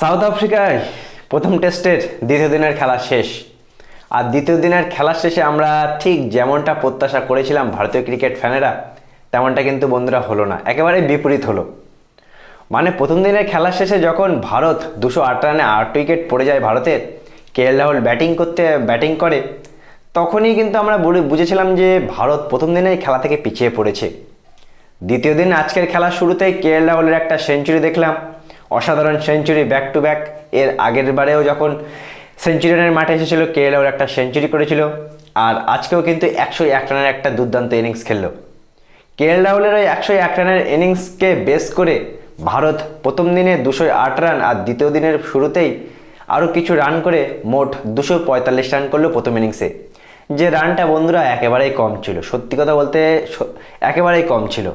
South আফ্রিকায় প্রথম টেস্টের দ্বিতীয় দিনের খেলা শেষ। আর দ্বিতীয় দিনের খেলা শেষে আমরা ঠিক যেমনটা প্রত্যাশা করেছিলাম ভারতীয় ক্রিকেট ফ্যানেরা, তেমনটা কিন্তু বন্ধুরা হলো না একেবারে বিপরীত হলো। মানে প্রথম দিনের খেলা শেষে যখন ভারত দুশো আট রানে আট উইকেট পড়ে যায় ভারতের, কে এল রাহুল ব্যাটিং করতে, ব্যাটিং করে, তখনই কিন্তু আমরা বুঝে- বুঝেছিলাম যে ভারত প্রথম দিনের খেলা থেকে পিছিয়ে পড়েছে। দ্বিতীয় দিন আজকের খেলার শুরুতেই কে এল রাহুলের একটা সেঞ্চুরি দেখলাম। অসাধারণ সেঞ্চুরি ব্যাক টু ব্যাক এর আগের বারেও যখন সেঞ্চুরি রানের মাঠে এসেছিল কে এল একটা সেঞ্চুরি করেছিল। আর আজকেও কিন্তু একশো এক রানের একটা দুর্দান্ত ইনিংস খেললো। কে এল রাহুলের ওই একশো এক রানের ইনিংসকে বেস করে ভারত প্রথম দিনে দুশো আট রান আর দ্বিতীয় দিনের শুরুতেই আরও কিছু রান করে মোট দুশো পঁয়তাল্লিশ রান করল প্রথম ইনিংসে যে রানটা বন্ধুরা একেবারেই কম ছিল। সত্যি কথা বলতে একেবারেই কম ছিল।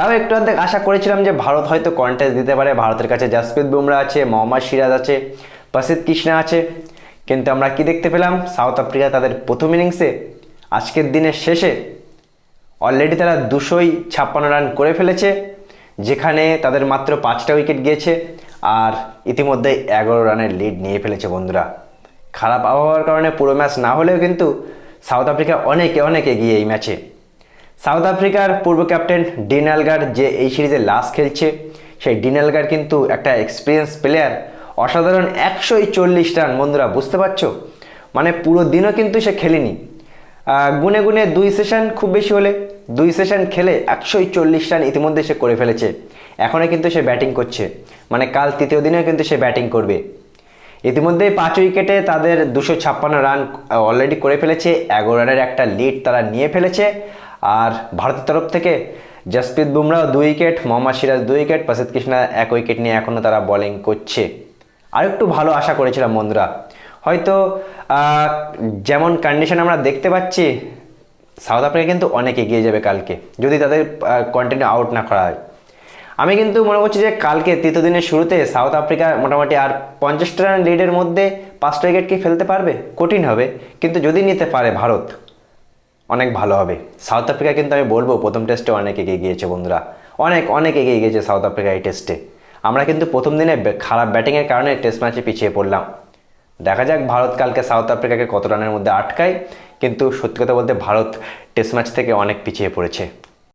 তাও একটু অর্ধেক আশা করেছিলাম যে ভারত হয়তো কন্টেস্ট দিতে পারে। ভারতের কাছে জাসপ্রীত বুমরা আছে, মোহাম্মদ সিরাজ আছে প্রসিদ্ধ কৃষ্ণা আছে। কিন্তু আমরা কি দেখতে পেলাম? সাউথ আফ্রিকা তাদের প্রথম ইনিংসে আজকের দিনের শেষে অলরেডি তারা দুশোই ছাপ্পান্ন রান করে ফেলেছে, যেখানে তাদের মাত্র পাঁচটা উইকেট গিয়েছে আর ইতিমধ্যেই এগারো রানের লিড নিয়ে ফেলেছে বন্ধুরা। খারাপ আবহাওয়ার কারণে পুরো ম্যাচ না হলেও কিন্তু সাউথ আফ্রিকা অনেকে অনেক এগিয়ে এই ম্যাচে সাউথ আফ্রিকার পূর্ব ক্যাপ্টেন ডিনালগার যে এই সিরিজে লাস্ট খেলছে, সেই ডিনালগার কিন্তু একটা এক্সপিরিয়েন্স প্লেয়ার অসাধারণ একশোই চল্লিশ রান। বন্ধুরা, বুঝতে পারছ? মানে পুরো দিনও কিন্তু সে খেলেনি। গুনে গুনে দুই সেশন খুব বেশি হলে, দুই সেশন খেলে একশোই চল্লিশ রান ইতিমধ্যে সে করে ফেলেছে। এখনও কিন্তু সে ব্যাটিং করছে। মানে কাল তৃতীয় দিনেও কিন্তু সে ব্যাটিং করবে। ইতিমধ্যেই পাঁচ উইকেটে তাদের দুশো ছাপ্পান্ন রান অলরেডি করে ফেলেছে। এগারো রানের একটা লিড তারা নিয়ে ফেলেছে। আর ভারতের তরফ থেকে জসপ্রীত বুমরাও দুই উইকেট, মোহাম্মদ সিরাজ দুই উইকেট প্রসিদ্ধ কৃষ্ণা এক উইকেট নিয়ে এখনও তারা বোলিং করছে। আর একটু ভালো আশা করেছিলাম বন্ধুরা। হয়তো যেমন কন্ডিশন আমরা দেখতে পাচ্ছি সাউথ আফ্রিকা কিন্তু অনেক এগিয়ে যাবে কালকে, যদি তাদের কন্টিনিউ আউট না করা হয়। আমি কিন্তু মনে করছি যে কালকে তৃতীয় দিনের শুরুতে সাউথ আফ্রিকা মোটামুটি আর পঞ্চাশটা রান লিডের মধ্যে পাঁচটা উইকেট কি ফেলতে পারবে? কঠিন হবে, কিন্তু যদি নিতে পারে ভারত অনেক ভালো হবে। সাউথ আফ্রিকা কিন্তু আমি বলব প্রথম টেস্টে অনেক এগিয়ে গিয়েছে বন্ধুরা। অনেক অনেক এগিয়ে গিয়েছে সাউথ আফ্রিকা এই টেস্টে আমরা কিন্তু প্রথম দিনে খারাপ ব্যাটিংয়ের কারণে টেস্ট ম্যাচে পিছিয়ে পড়লাম। দেখা যাক ভারত কালকে সাউথ আফ্রিকাকে কত রানের মধ্যে আটকায়। কিন্তু সত্যি কথা বলতে ভারত টেস্ট ম্যাচ থেকে অনেক পিছিয়ে পড়েছে।